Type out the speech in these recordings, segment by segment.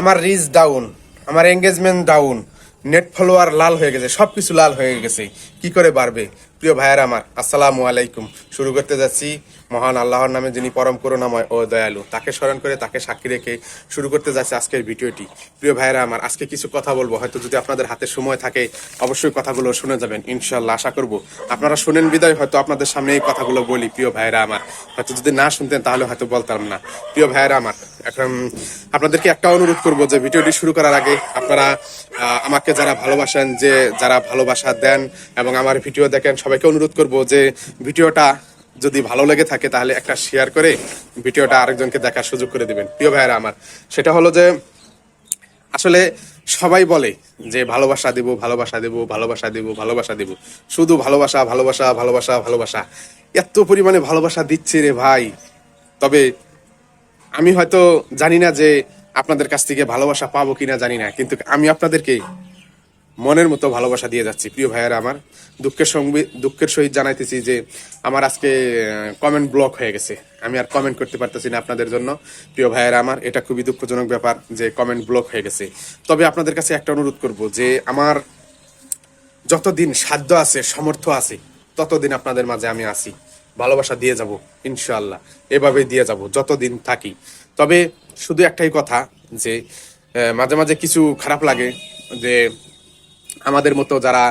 আমার reach down আমার engagement down net follower লাল হয়ে গেছে সব কিছু লাল হয়ে গেছে, কি করে বাড়বে? প্রিয় ভাইয়ের আমার, আসসালামু আলাইকুম। শুরু করতে যাচ্ছি মহান আল্লাহর নামে যিনি পরম করুণাময় ও দয়ালু। তাকে স্মরণ করে, তাকে সাক্ষী রেখে শুরু করতে যাচ্ছি আজকের ভিডিওটি। প্রিয় ভাইয়েরা আমার, আজকে কিছু কথা বলব। হয়তো যদি আপনাদের হাতে সময় থাকে, অবশ্যই কথাগুলো শুনে যাবেন ইনশাল্লাহ আশা করব। আপনারা শুনেন বিদায়, হয়তো আপনাদের সামনে এই কথাগুলো বলি, প্রিয় ভাইয়েরা আমার। হয়তো যদি না শুনতেন, তাহলে হয়তো বলতাম না। প্রিয় ভাইয়েরা আমার, এখন আপনাদেরকে একটা অনুরোধ করব যে, ভিডিওটি শুরু করার আগে আপনারা আমাকে যারা ভালোবাসেন, যে যারা ভালোবাসা দেন এবং আমার ভিডিও দেখেন, সবাইকে অনুরোধ করব যে ভিডিওটা যদি ভালো লেগে থাকে, তাহলে একটা শেয়ার করে ভিডিওটা আরেকজনকে দেখার সুযোগ করে দিবেন। প্রিয় ভাইয়েরা আমার, সেটা হলো যে আসলে সবাই বলে যে ভালোবাসা দেব ভালোবাসা দেব ভালোবাসা দেব ভালোবাসা দেব। শুধু ভালোবাসা ভালোবাসা ভালোবাসা ভালোবাসা। এত পরিমাণে ভালোবাসা দিচ্ছে রে ভাই। তবে আমি হয়তো জানি না যে আপনাদের কাছ থেকে ভালোবাসা পাবো কিনা জানি না, কিন্তু আমি আপনাদেরকে মনের মতো ভালোবাসা দিয়ে যাচ্ছি। প্রিয় ভাইয়েরা আমার, দুঃখের সঙ্গে দুঃখের সহিত জানাইতেছি যে আমার আজকে কমেন্ট ব্লক হয়ে গেছে। আমি আর কমেন্ট করতে পারতেছি না আপনাদের জন্য। প্রিয় ভাইয়েরা আমার, এটা খুবই দুঃখজনক ব্যাপার যে কমেন্ট ব্লক হয়ে গেছে। তবে আপনাদের কাছে একটা অনুরোধ করব যে আমার যতদিন সাধ্য আছে সমর্থ আছে, ততদিন আপনাদের মাঝে আমি আছি। ভালোবাসা দিয়ে যাব, ইনশাআল্লাহ। এভাবে দিয়ে যাব, যতদিন থাকি। তবে শুধু একটাই কথা, যে মাঝে মাঝে কিছু খারাপ লাগে, যে, আমাদের মতো যারা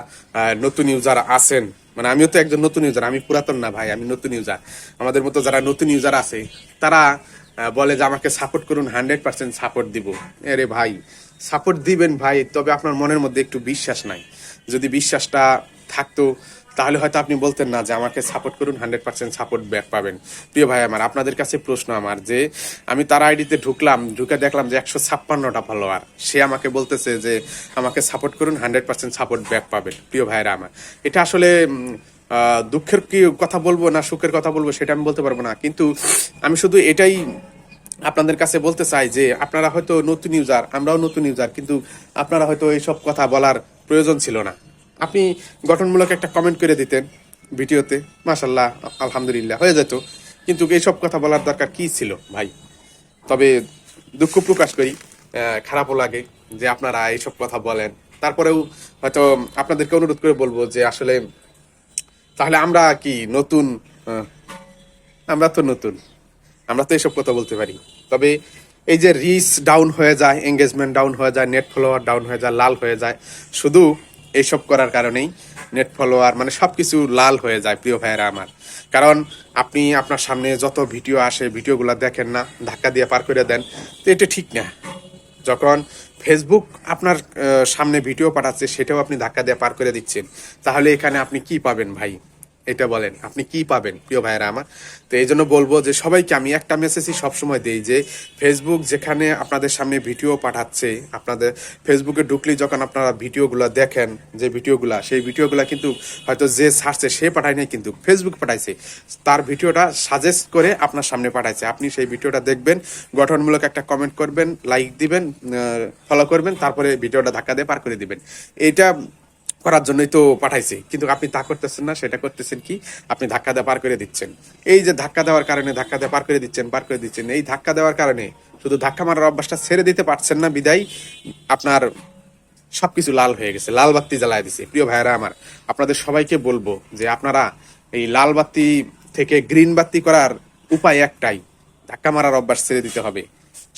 নতুন ইউজার আছেন মানে আমিও তো একজন নতুন ইউজার আমি পুরাতন না ভাই, আমি নতুন ইউজার আমাদের মতো যারা নতুন ইউজার আছে, তারা বলে যে আমাকে সাপোর্ট করুন হান্ড্রেড পার্সেন্ট সাপোর্ট দিব। আরে ভাই সাপোর্ট দিবেন ভাই, তবে আপনার মনের মধ্যে একটু বিশ্বাস নাই। যদি বিশ্বাসটা থাকতো তাহলে হয়তো আপনি বলতেন না যে আমাকে সাপোর্ট করুন হান্ড্রেড পার্সেন্ট সাপোর্ট ব্যাক পাবেন। প্রিয় ভাই আমার, আপনাদের কাছে প্রশ্ন আমার যে, আমি তার আইডিতে ঢুকলাম, ঢুকে দেখলাম যে একশো ছাপ্পান্নটা ফলোয়ার সে আমাকে বলতেছে যে, আমাকে সাপোর্ট করুন হান্ড্রেড পার্সেন্ট সাপোর্ট ব্যাক পাবেন। প্রিয় ভাইরা আমার, এটা আসলে দুঃখের কি কথা বলব না সুখের কথা বলব সেটা আমি বলতে পারব না। কিন্তু আমি শুধু এটাই আপনাদের কাছে বলতে চাই যে, আপনারা হয়তো নতুন ইউজার আমরাও নতুন ইউজার কিন্তু আপনারা হয়তো এইসব কথা বলার প্রয়োজন ছিল না। আপনি গঠনমূলক একটা কমেন্ট করে দিতেন ভিডিওতে। মাসাল্লাহ আলহামদুলিল্লাহ, হয়ে যেত। কিন্তু এইসব কথা বলার দরকার কি ছিল, ভাই? তবে দুঃখ প্রকাশ করি খারাপও লাগে যে আপনারা এইসব কথা বলেন। তারপরেও হয়তো আপনাদেরকে অনুরোধ করে বলব যে আসলে তাহলে আমরা কি নতুন? আমরা তো নতুন। আমরা তো এসব কথা বলতে পারি। তবে এই যে রিচ ডাউন হয়ে যায় এঙ্গেজমেন্ট ডাউন হয়ে যায় নেট ফলোয়ার ডাউন হয়ে যায়, লাল হয়ে যায়, শুধু এইসব করার কারণেই নেট ফলোয়ার মানে সব কিছু লাল হয়ে যায়, প্রিয় ভাইয়েরা আমার। কারণ আপনি আপনার সামনে যত ভিডিও আসে, ভিডিওগুলো দেখেন না, ধাক্কা দিয়ে পার করে দেন, তো এটা ঠিক না। যখন ফেসবুক আপনার সামনে ভিডিও পাঠাচ্ছে, সেটাও আপনি ধাক্কা দিয়ে পার করে দিচ্ছেন। তাহলে এখানে আপনি কি পাবেন ভাই? এটা বলেন, আপনি কি পাবেন, প্রিয় ভাইয়েরা আমার? তো এই জন্য বলব যে সবাইকে আমি একটা মেসেজই সবসময় দিই যে ফেসবুক যেখানে আপনাদের সামনে ভিডিও পাঠাচ্ছে, আপনাদের ফেসবুকে ঢুকলে যখন আপনারা ভিডিওগুলো দেখেন, যে ভিডিওগুলা সেই ভিডিওগুলা কিন্তু হয়তো যে ছাড়ছে সে পাঠায় কিন্তু ফেসবুক পাঠাইছে। তার ভিডিওটা সাজেস্ট করে আপনার সামনে পাঠাইছে। আপনি সেই ভিডিওটা দেখবেন, গঠনমূলক একটা কমেন্ট করবেন লাইক দিবেন ফলো করবেন, তারপরে ভিডিওটা ধাক্কা দিয়ে পার করে দিবেন। এটা করার জন্যই তো পাঠাইছে। কিন্তু আপনি তা করতেছেন না, সেটা করতেছেন কি? আপনি ধাক্কা দেওয়া পার করে দিচ্ছেন। এই যে ধাক্কা দেওয়ার কারণে ধাক্কা দিয়ে পার করে দিচ্ছেন, পার করে দিচ্ছেন, এই ধাক্কা দেওয়ার কারণে শুধু ধাক্কা মারার অভ্যাসটা ছেড়ে দিতে পারছেন না, বিদায় আপনার সবকিছু লাল হয়ে গেছে, লাল বাতি জ্বালায় দিছে। প্রিয় ভাইরা আমার, আপনাদের সবাইকে বলব যে আপনারা এই লাল বাতি থেকে গ্রিন বাতি করার উপায় একটাই, ধাক্কা মারার অভ্যাস ছেড়ে দিতে হবে।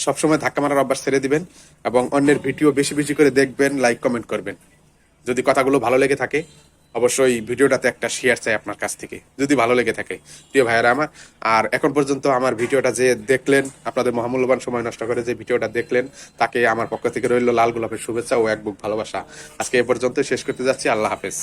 সবসময় ধাক্কা মারার অভ্যাস ছেড়ে দিবেন এবং অন্যের ভিডিও বেশি বেশি করে দেখবেন, লাইক, কমেন্ট করবেন। যদি কথাগুলো ভালো লেগে থাকে, অবশ্যই ভিডিওটাতে একটা শেয়ার চাই আপনার কাছ থেকে, যদি ভালো লেগে থাকে, প্রিয় ভাইয়েরা আমার। আর এখন পর্যন্ত আমার ভিডিওটা যে দেখলেন, আপনাদের মহামূল্যবান সময় নষ্ট করে যে ভিডিওটা দেখলেন, তাকে আমার পক্ষ থেকে রইল লাল গোলাপের শুভেচ্ছা ও এক বুক ভালোবাসা। আজকে এ পর্যন্ত শেষ করতে যাচ্ছি, আল্লাহ হাফেজ।